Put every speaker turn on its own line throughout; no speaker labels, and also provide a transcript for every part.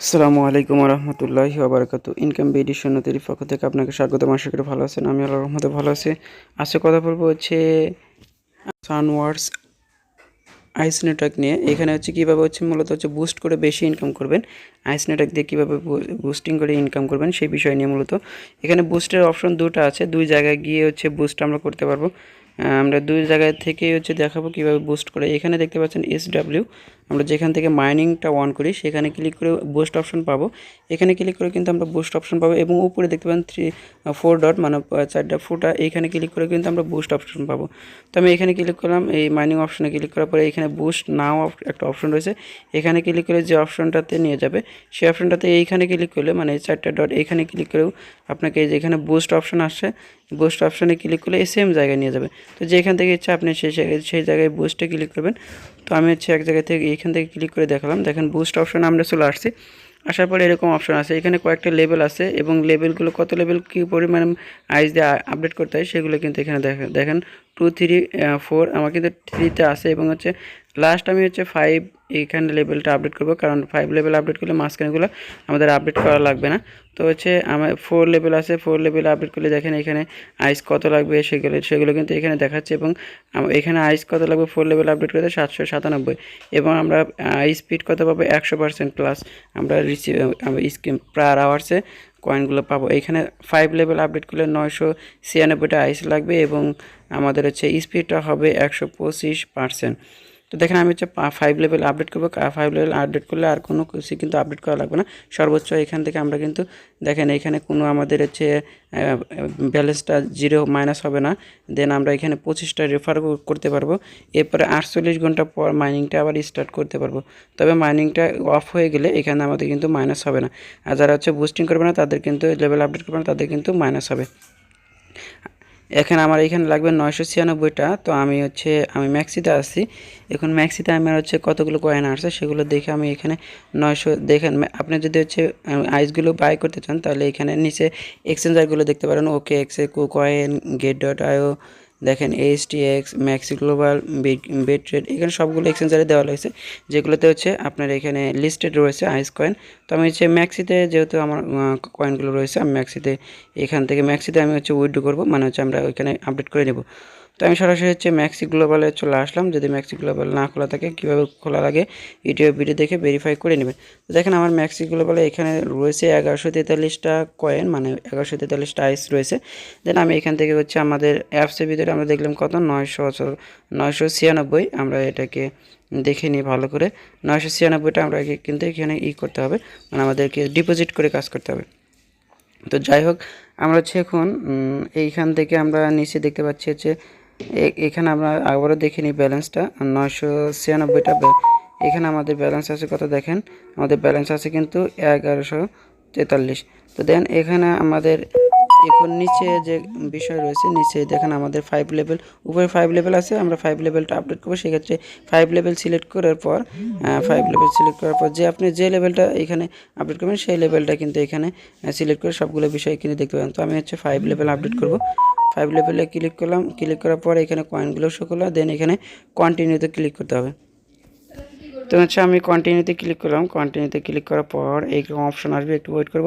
আসসালামু আলাইকুম রহমতুল্লাহ আবরকাত income BD সন্ন্যতির পক্ষ থেকে আপনাকে স্বাগত আশা করি ভালো আছেন আমি আল্লাহ রহমতে ভালো আছি। আজকে কথা বলব হচ্ছে সানওয়ার্ডস আইস নেটওয়ার্ক নিয়ে। এখানে হচ্ছে কীভাবে হচ্ছে মূলত হচ্ছে বুস্ট করে বেশি ইনকাম করবেন আইস নেটওয়ার্ক দিয়ে কীভাবে বুস্টিং করে ইনকাম করবেন সেই বিষয় নিয়ে মূলত। এখানে বুস্টের অপশন দুটো আছে, দুই জায়গায় গিয়ে হচ্ছে বুস্ট আমরা করতে পারব। আমরা দুই জায়গায় থেকে হচ্ছে দেখাবো কীভাবে বুস্ট করে। এখানে দেখতে পাচ্ছেন এস ডাব্লিউ আমরা যেখান থেকে মাইনিংটা অন করি, সেখানে ক্লিক করে বুস্ট অপশন পাবো। এখানে ক্লিক করে কিন্তু আমরা বুস্ট অপশন পাবো এবং উপরে দেখতে পাবেন থ্রি ফোর ডট মানে চারটা ফুটা এইখানে ক্লিক করে কিন্তু আমরা বুস্ট অপশন পাবো। তো আমি এখানে ক্লিক করলাম, এই মাইনিং অপশনে ক্লিক করার পরে এখানে বুস্ট নাও একটা অপশন রয়েছে। এখানে ক্লিক করে যে অপশনটাতে নিয়ে যাবে সেই অপশনটাতে এইখানে ক্লিক করলে মানে এই চারটা ডট এইখানে ক্লিক করেও আপনাকে এই যে বুস্ট অপশন আসছে বুস্ট অপশনে ক্লিক করলে সেম জায়গায় নিয়ে যাবে। তো যেখান থেকে ইচ্ছা আপনি সেই সেই জায়গায় বুস্টে ক্লিক করবেন। তো আমি হচ্ছে এক জায়গা থেকে এইখান থেকে ক্লিক করে দেখালাম। দেখেন বুস্ট অপশন আমরা চলে আসছি। আসার পরে এরকম অপশন আছে। এখানে কয়েকটা লেভেল আছে এবং লেভেলগুলো কত লেভেল কী পরিমাণে আইস দিয়ে আপডেট করতে হয় সেগুলো কিন্তু এখানে দেখেন দেখেন। টু থ্রি ফোর আমার কিন্তু থ্রিতে আছে এবং হচ্ছে লাস্ট আমি হচ্ছে ফাইভ এইখানে লেভেলটা আপডেট করব। কারণ ফাইভ লেভেল আপডেট করলে মাঝখানেগুলো আমাদের আপডেট করা লাগবে না। তো হচ্ছে আমার ফোর লেভেল আছে ফোর লেভেল আপডেট করলে দেখেন এখানে আইস কত লাগবে সেগুলো সেগুলো কিন্তু এখানে দেখাচ্ছে এবং এখানে আইস কত লাগবে ফোর লেভেল আপডেট করতে সাতশো সাতানব্বই। এবং আমরা স্পিড কত পাবো? একশো পার্সেন্ট প্লাস আমরা রিসিভ স্কিম পার আওয়ার্সে কয়েনগুলো পাবো। এখানে ফাইভ লেভেল আপডেট করলে নয়শো ছিয়ানব্বইটা আইস লাগবে এবং আমাদের হচ্ছে স্পিডটা হবে একশো পঁচিশ পার্সেন্ট তো দেখেন আমি হচ্ছে ফাইভ লেভেল আপডেট করব ফাইভ লেভেল আপডেট করলে আর কোনো কিছু কিন্তু আপডেট করা লাগবে না। সর্বোচ্চ এখান থেকে আমরা কিন্তু দেখেন এখানে কোনো আমাদের হচ্ছে ব্যালেন্সটা জিরো মাইনাস হবে না। দেন আমরা এখানে পঁচিশটা রেফার করতে পারব। এরপরে আটচল্লিশ ঘণ্টা পর মাইনিংটা আবার স্টার্ট করতে পারব। তবে মাইনিংটা অফ হয়ে গেলে এখানে আমাদের কিন্তু মাইনাস হবে না। আর যারা হচ্ছে বুস্টিং করবে না, তাদের কিন্তু লেভেল আপডেট করবে না, তাদের কিন্তু মাইনাস হবে। এখানে আমার এখানে লাগবে নয়শো ছিয়ানব্বইটা। তো আমি হচ্ছে, আমি ম্যাক্সিতে আসছি এখন ম্যাক্সিতে আমার হচ্ছে কতগুলো কয়েন আসছে সেগুলো দেখে আমি এখানে নয়শো, দেখেন আপনি যদি হচ্ছে আইসগুলো বাই করতে চান তাহলে এখানে নিচে এক্সচেঞ্জারগুলো দেখতে পারেন। ওকে, এক্সে KuCoin, Gate dot IO দেখেন H T X maxi global বেড ট্রেড এখানে সবগুলো এক্সচেঞ্জারে দেওয়া রয়েছে, যেগুলোতে হচ্ছে আপনার এখানে লিস্টেড রয়েছে আইস কয়েন তো আমি হচ্ছে ম্যাক্সিতে যেহেতু আমার কয়েনগুলো রয়েছে, আমি ম্যাক্সিতে এখান থেকে ম্যাক্সিতে আমি হচ্ছে উইড্রো করব মানে হচ্ছে আমরা ওইখানে আপডেট করে নেব। তো আমি সরাসরি হচ্ছে ম্যাক্সি গ্লোবালে চলে আসলাম। যদি ম্যাক্সি গ্লোবাল না খোলা থাকে, কীভাবে খোলা লাগে ইউটিউব ভিডিও দেখে ভেরিফাই করে নেবেন তো দেখেন আমার ম্যাক্সি গ্লোবালে এখানে রয়েছে এগারোশো তেতাল্লিশটা কয়েন মানে এগারোশো তেতাল্লিশটা আইস রয়েছে। দেন আমি এখান থেকে হচ্ছে আমাদের অ্যাপসের ভিতরে আমরা দেখলাম কত? নয়শো নয়শো ছিয়ানব্বই। আমরা এটাকে দেখে নিই ভালো করে। নয়শো ছিয়ানব্বইটা আমরা কিন্তু এখানে ই করতে হবে। মানে আমাদেরকে ডিপোজিট করে কাজ করতে হবে। তো যাই হোক, আমরা হচ্ছে এখন এইখান থেকে আমরা নিচে দেখতে পাচ্ছি হচ্ছে এখানে আমরা আবারও দেখে নিই ব্যালেন্সটা। নয়শো ছিয়ানব্বইটা এখানে আমাদের ব্যালেন্স আছে কত দেখেন? আমাদের ব্যালেন্স আছে কিন্তু এগারোশো তেতাল্লিশ। তো দেন এখানে আমাদের এখন নিচে যে বিষয় রয়েছে, নিচে দেখেন আমাদের ফাইভ লেভেল উপরে ফাইভ লেভেল আছে, আমরা ফাইভ লেভেলটা আপডেট করব। সেক্ষেত্রে ফাইভ লেভেল সিলেক্ট করার পর ফাইভ লেভেল সিলেক্ট করার পর যে আপনি যে লেভেলটা এখানে আপডেট করবেন, সেই লেভেলটা কিন্তু এখানে সিলেক্ট করে সবগুলো বিষয় কিন্তু দেখতে পাবেন। তো আমি হচ্ছে ফাইভ লেভেল আপডেট করব। ফাইভ লেভেলে ক্লিক করলাম ক্লিক করার পর এখানে কয়েনগুলো শো করলাম দেন এখানে কন্টিনিউতে ক্লিক করতে হবে। তো হচ্ছে আমি কন্টিনিউতে ক্লিক করলাম কন্টিনিউতে ক্লিক করার পর এই অপশন আসবে, একটু ওয়েট করব।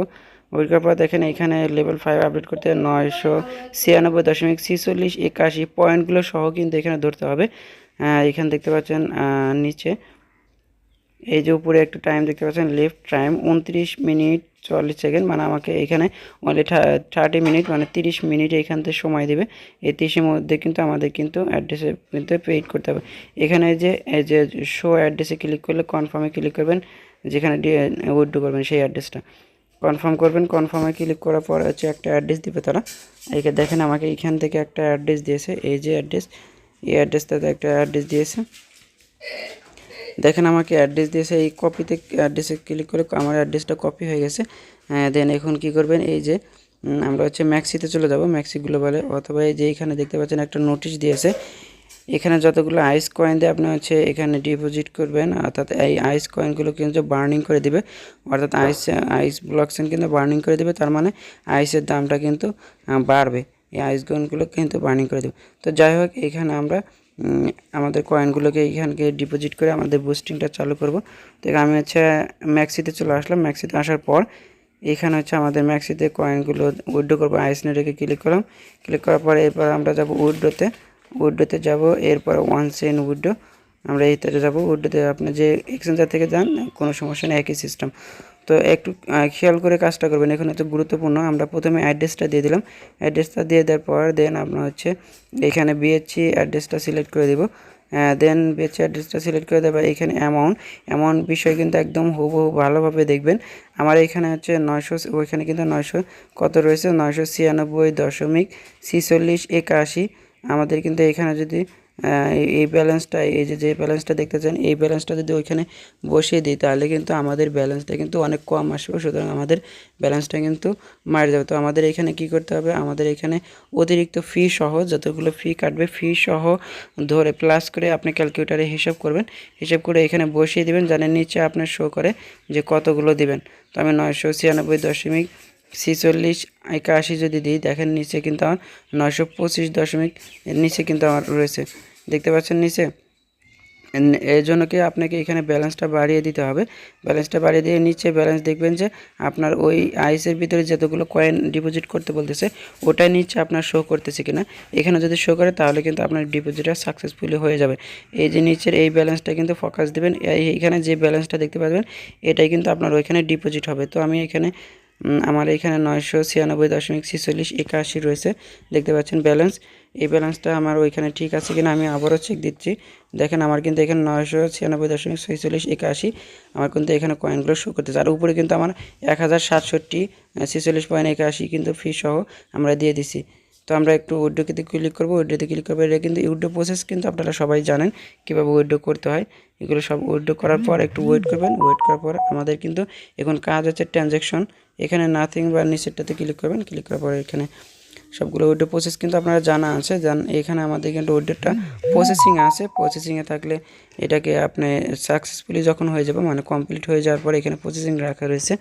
ওয়েট করার পর দেখেন এখানে লেভেল ফাইভ আপডেট করতে নয়শো ছিয়ানব্বই দশমিক ছিচল্লিশ একাশি পয়েন্টগুলো সহ কিন্তু এখানে ধরতে হবে। এখানে দেখতে পাচ্ছেন নিচে। এই যে উপরে একটা টাইম দেখতে পাচ্ছেন লেফট টাইম উনত্রিশ মিনিট চল্লিশ সেকেন্ড মানে আমাকে এখানে অনলি থার্টি মিনিট মানে তিরিশ মিনিট এখান থেকে সময় দেবে। এই তিরিশের মধ্যে কিন্তু আমাদের কিন্তু অ্যাড্রেসে কিন্তু পেইড করতে হবে। এখানে যে যে শো অ্যাড্রেসে ক্লিক করলে কনফার্মে ক্লিক করবেন, যেখানে উইড্রো করবেন সেই অ্যাড্রেসটা কনফার্ম করবেন কনফার্মে ক্লিক করার পর হচ্ছে একটা অ্যাড্রেস দিবে তারা। এইকে দেখেন আমাকে এখান থেকে একটা অ্যাড্রেস দিয়েছে, এই যে অ্যাড্রেস এই অ্যাড্রেসটাতে একটা অ্যাড্রেস দিয়েছে। দেখেন আমাকে অ্যাড্রেস দিয়েছে, এই কপিতে অ্যাড্রেসে ক্লিক করে আমার অ্যাড্রেসটা কপি হয়ে গেছে। দেন এখন কি করবেন, এই যে আমরা হচ্ছে ম্যাক্সিতে চলে যাব ম্যাক্সি গ্লোবালে অথবা এই যে এখানে দেখতে পাচ্ছেন একটা নোটিশ দিয়েছে। এখানে যতগুলো আইস কয়েন দিয়ে আপনি হচ্ছে এখানে ডিপোজিট করবেন, অর্থাৎ এই আইস কয়েনগুলো কিন্তু বার্নিং করে দিবে। অর্থাৎ আইস আইস ব্লকসেন কিন্তু বার্নিং করে দিবে, তার মানে আইসের দামটা কিন্তু বাড়বে। এই আইস কয়েনগুলো কিন্তু বার্নিং করে দেবে। তো যাই হোক, এখানে আমরা আমাদের কয়েনগুলোকে এইখানকে ডিপোজিট করে আমাদের বুস্টিংটা চালু করব। তো আমি হচ্ছে ম্যাক্সিতে চলে আসলাম। ম্যাক্সিতে আসার পর এখানে হচ্ছে আমাদের ম্যাক্সিতে কয়েনগুলো উইড্রো করব। আইসনে রেখে ক্লিক করলাম। ক্লিক করার পরে এরপর আমরা যাব উইড্রোতে। উইড্রোতে যাব, এরপর ওয়ান সেন উইড্রো। আমরা এইটাতে যাব। উইড্রোতে আপনি যে এক্সচেঞ্জার থেকে যান, কোনো সমস্যা নেই, একই সিস্টেম তো একটু খেয়াল করে কাজটা করবেন। এখানে তো গুরুত্বপূর্ণ। আমরা প্রথমে অ্যাড্রেসটা দিয়ে দিলাম। অ্যাড্রেসটা দিয়ে দেওয়ার পর দেন আপনার হচ্ছে এখানে বিএসসি অ্যাড্রেসটা সিলেক্ট করে দিব। দেন বিএসসি অ্যাড্রেসটা সিলেক্ট করে দেবে এখানে অ্যামাউন্ট অ্যামাউন্ট বিষয় কিন্তু একদম হুবহু ভালোভাবে দেখবেন। আমার এখানে হচ্ছে নয়শো, ওইখানে কিন্তু নয়শো কত রয়েছে? নয়শো ছিয়ানব্বই দশমিক ছিচল্লিশ একাশি। আমাদের কিন্তু এখানে যদি এই- ব্যালেন্সটা এই যে যে ব্যালেন্সটা দেখতে চান, এই ব্যালেন্সটা যদি ওইখানে বসিয়ে দিই, তাহলে কিন্তু আমাদের ব্যালেন্সটা কিন্তু অনেক কম আসবে। সুতরাং আমাদের ব্যালেন্সটা কিন্তু মারা যাবে। তো আমাদের এখানে কি করতে হবে? আমাদের এখানে অতিরিক্ত ফি সহ যতগুলো ফি কাটবে ফি সহ ধরে প্লাস করে আপনি ক্যালকুলেটারে হিসাব করবেন। হিসাব করে এখানে বসিয়ে দিবেন জানেন নিচে আপনার শো করে যে কতগুলো দিবেন। তো আমি নয়শো ছিয়ানব্বই দশমিক ছিচল্লিশ, একাশি যদি দিই, দেখেন নিচে কিন্তু আমার নয়শো পঁচিশ দশমিক নিচে কিন্তু আমার রয়েছে। দেখতে পাচ্ছেন নিচে? এর জন্য কি আপনাকে এখানে ব্যালেন্সটা বাড়িয়ে দিতে হবে? ব্যালেন্সটা বাড়িয়ে দিয়ে নিচে ব্যালেন্স দেখবেন যে আপনার ওই আইসের ভিতরে যতগুলো কয়েন ডিপোজিট করতে বলতেছে ওটাই নিচে আপনার শো করতেছে কিনা? এখানে যদি শো করে, তাহলে কিন্তু আপনার ডিপোজিটটা সাকসেসফুলি হয়ে যাবে। এই যে নিচের এই ব্যালেন্সটা কিন্তু ফোকাস দেবেন। এই- এইখানে যে ব্যালেন্সটা দেখতে পাবেন এটাই কিন্তু আপনার ওইখানে ডিপোজিট হবে। তো আমি এখানে আমার এখানে নয়শো ছিয়ানব্বই দশমিক ছিচল্লিশ, একাশি রয়েছে। দেখতে পাচ্ছেন ব্যালেন্স এই ব্যালেন্সটা আমার ওইখানে ঠিক আছে কিনা আমি আবারও চেক দিচ্ছি। দেখেন আমার কিন্তু এখানে নয়শো ছিয়ানব্বই দশমিক ছয়চল্লিশ একাশি। আমার কিন্তু এখানে কয়েনগুলো শো করতেছে। আর উপরে কিন্তু আমার এক হাজার সাতষট্টি ছেচল্লিশ পয়েন্ট একাশি কিন্তু ফি সহ আমরা দিয়ে দিছি। তো আমরা একটু উইড্রোতে ক্লিক করব। উইড্রোতে ক্লিক করব, এটা কিন্তু উইড্রো প্রসেস কিন্তু আপনারা সবাই জানেন কীভাবে উইড্রো করতে হয়। এগুলো সব উইড্রো করার পর একটু ওয়েট করবেন। ওয়েট করার পর আমাদের কিন্তু এখন কাজ হচ্ছে ট্রানজ্যাকশন এখানে নাথিং বা নিচেরটাতে ক্লিক করবেন ক্লিক করার পরে এখানে সবগুলো উইড্রো প্রসেস কিন্তু আপনারা জানা আছে। জান এখানে আমাদের কিন্তু উইড্রোটা প্রসেসিং আছে। প্রসেসিংয়ে থাকলে এটাকে আপনি সাকসেসফুলি যখন হয়ে যাবে মানে কমপ্লিট হয়ে যাওয়ার পর এখানে প্রসেসিং রাখা রয়েছে।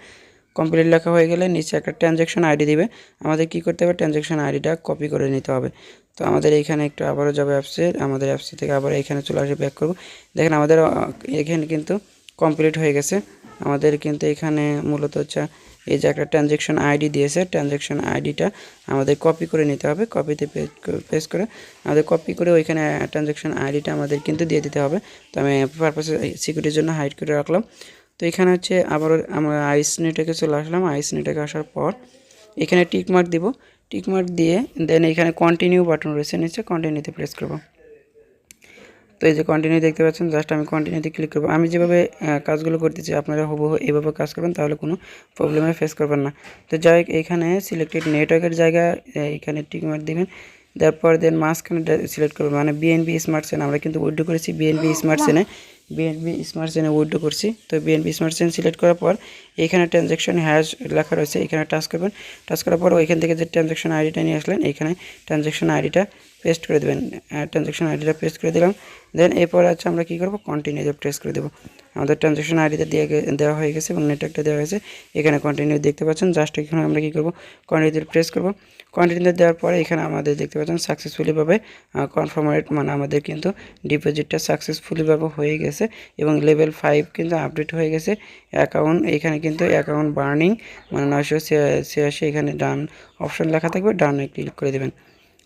কমপ্লিট লেখা হয়ে গেলে নিচে একটা ট্রানজ্যাকশন আইডি দিবে। আমাদের কি করতে হবে? ট্রানজ্যাকশন আইডিটা কপি করে নিতে হবে। তো আমাদের এইখানে একটু আবারও যাবে অ্যাপসে আমাদের অ্যাপস থেকে আবার এখানে চলে আসে ব্যাক করব। দেখেন আমাদের এখানে কিন্তু কমপ্লিট হয়ে গেছে। আমাদের কিন্তু এখানে মূলত হচ্ছে এই যে একটা ট্রানজেকশন আইডি দিয়েছে ট্রানজেকশন আইডিটা আমাদের কপি করে নিতে হবে কপিতে পেস্ট করে আমাদের কপি করে ওইখানে ট্রানজ্যাকশন আইডিটা আমাদের কিন্তু দিয়ে দিতে হবে। তো আমি পারপাসে সিকিউরিটির জন্য হাইড করে রাখলাম। তো এখানে হচ্ছে আবারও আমরা আইস নেটেকে চলে আসলাম। আইস নেটেকে আসার পর এখানে টিক মার্ক দিব। টিক মার্ক দিয়ে দেন এখানে কন্টিনিউ বাটন রয়েছে নিচে কন্টিনিউতে প্রেস করব। তো এই যে কন্টিনিউ দেখতে পাচ্ছেন জাস্ট আমি কন্টিনিউতে ক্লিক করব। আমি যেভাবে কাজগুলো করতেছি, আপনারা হুবহু এভাবে কাজ করবেন, তাহলে কোনো প্রবলেমে ফেস করবেন না। তো যাই এখানে সিলেক্টেড নেটওয়ার্কের জায়গা এখানে টিক মার্ক দিবেন। তারপর দেন মাঝখানে সিলেক্ট করবেন। মানে বিএনবি স্মার্ট সেন আমরা কিন্তু উইড্রো করেছি BNB smart chain BNB smart chain withdraw করছি। তো বিএনবি স্মার্ট সেন সিলেক্ট করার পর, এখানে ট্রানজ্যাকশন হ্যাশ লেখা রয়েছে, এখানে টাচ করবেন। টাচ করার পর ওইখান থেকে যে ট্রানজ্যাকশন আইডিটা নিয়ে আসলেন, এখানে ট্রানজ্যাকশন আইডিটা পেস্ট করে দেবেন ট্রানজ্যাকশন আইডিটা পেস্ট করে দিলাম। দেন এরপর আছে আমরা কী করব? কন্টিনিউ প্রেস করে দেবো। আমাদের ট্রানজ্যাকশন আইডিতে দিয়ে দেওয়া হয়ে গেছে এবং নেটওয়ার্কটা দেওয়া হয়েছে। এখানে কন্টিনিউ দেখতে পাচ্ছেন জাস্ট এখানে আমরা কী করব? কন্টিনিউ প্রেস করব। কন্টিনিউ দেওয়ার পরে এখানে আমাদের দেখতে পাচ্ছেন সাকসেসফুলিভাবে কনফার্মারেট মানে আমাদের কিন্তু ডিপোজিটটা সাকসেসফুলিভাবে হয়ে গেছে এবং লেভেল ফাইভ কিন্তু আপডেট হয়ে গেছে। অ্যাকাউন্ট এখানে কিন্তু অ্যাকাউন্ট বার্নিং মানে নয়শো ছিয়াশি এখানে ডান অপশন লেখা থাকবে ডানে ক্লিক করে দেবেন।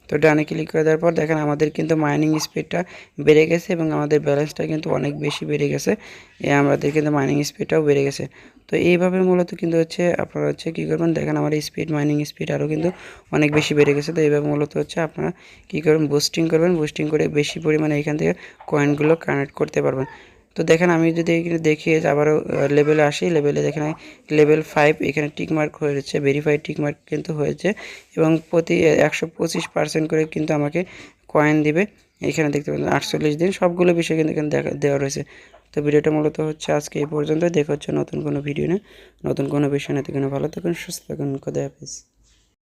তো ডানে ক্লিক করে দেওয়ার পর দেখেন আমাদের কিন্তু মাইনিং স্পিডটা বেড়ে গেছে এবং আমাদের ব্যালেন্সটা কিন্তু অনেক বেশি বেড়ে গেছে। এ আমাদের কিন্তু মাইনিং স্পিডটাও বেড়ে গেছে। তো এইভাবে মূলত কিন্তু হচ্ছে আপনারা হচ্ছে কী করবেন? দেখেন আমার স্পিড মাইনিং স্পিড আরও কিন্তু অনেক বেশি বেড়ে গেছে। তো এইভাবে মূলত হচ্ছে আপনারা কী করবেন? বুস্টিং করবেন। বুস্টিং করে বেশি পরিমাণে এখান থেকে কয়েনগুলো কানেক্ট করতে পারবেন। তো দেখেন আমি যদি এখানে দেখিয়ে আবারও লেভেলে আসি লেভেলে দেখেন লেভেল ফাইভ এখানে টিক মার্ক হয়েছে ভেরিফাইড টিক মার্ক কিন্তু হয়েছে এবং প্রতি একশো পঁচিশ পার্সেন্ট করে কিন্তু আমাকে কয়েন দিবে। এখানে দেখতে পাচ্ছেন আটচল্লিশ দিন, সবগুলো বিষয় কিন্তু এখানে দেখা, দেওয়া রয়েছে। তো ভিডিওটা মূলত হচ্ছে আজকে এই পর্যন্ত দেখা হচ্ছে নতুন কোনো ভিডিও না নতুন কোনো বিষয় না কোনো ভালো থাকুন, সুস্থ থাকুন কোথায় হাফিজ।